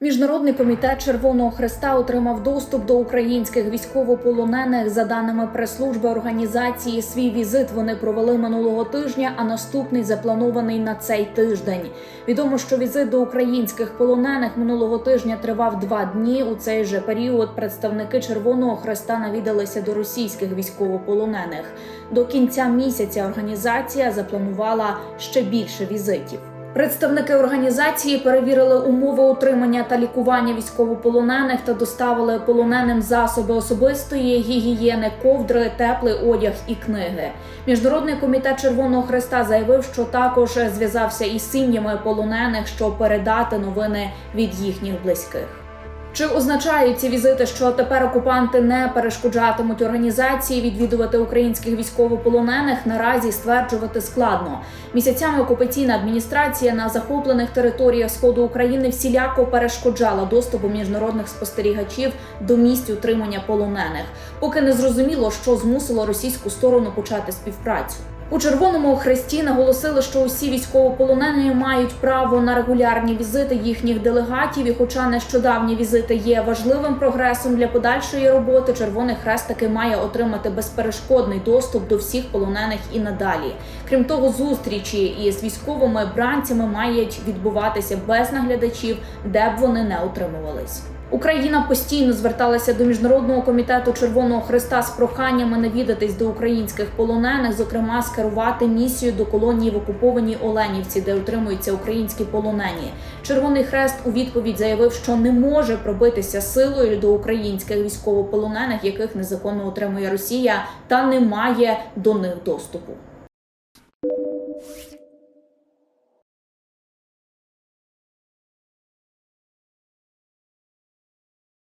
Міжнародний комітет Червоного Хреста отримав доступ до українських військовополонених. За даними прес-служби організації, свій візит вони провели минулого тижня, а наступний запланований на цей тиждень. Відомо, що візит до українських полонених минулого тижня тривав два дні. У цей же період представники Червоного Хреста навідалися до російських військовополонених. До кінця місяця організація запланувала ще більше візитів. Представники організації перевірили умови утримання та лікування військовополонених та доставили полоненим засоби особистої гігієни, ковдри, теплий одяг і книги. Міжнародний комітет Червоного Хреста заявив, що також зв'язався із сім'ями полонених, щоб передати новини від їхніх близьких. Чи означають ці візити, що тепер окупанти не перешкоджатимуть організації відвідувати українських військовополонених? Наразі стверджувати складно. Місяцями окупаційна адміністрація на захоплених територіях сходу України всіляко перешкоджала доступу міжнародних спостерігачів до місць утримання полонених, поки не зрозуміло, що змусило російську сторону почати співпрацю. У Червоному Хресті наголосили, що усі військовополонені мають право на регулярні візити їхніх делегатів. І, хоча нещодавні візити є важливим прогресом для подальшої роботи, Червоний Хрест таки має отримати безперешкодний доступ до всіх полонених і надалі. Крім того, зустрічі із військовими бранцями мають відбуватися без наглядачів, де б вони не утримувались. Україна постійно зверталася до міжнародного комітету Червоного Христа з проханнями навідатись до українських полонених, зокрема скерувати місію до колонії в окупованій Оленівці, де утримуються українські полонені. Червоний Хрест у відповідь заявив, що не може пробитися силою до українських військовополонених, яких незаконно утримує Росія, та не має до них доступу.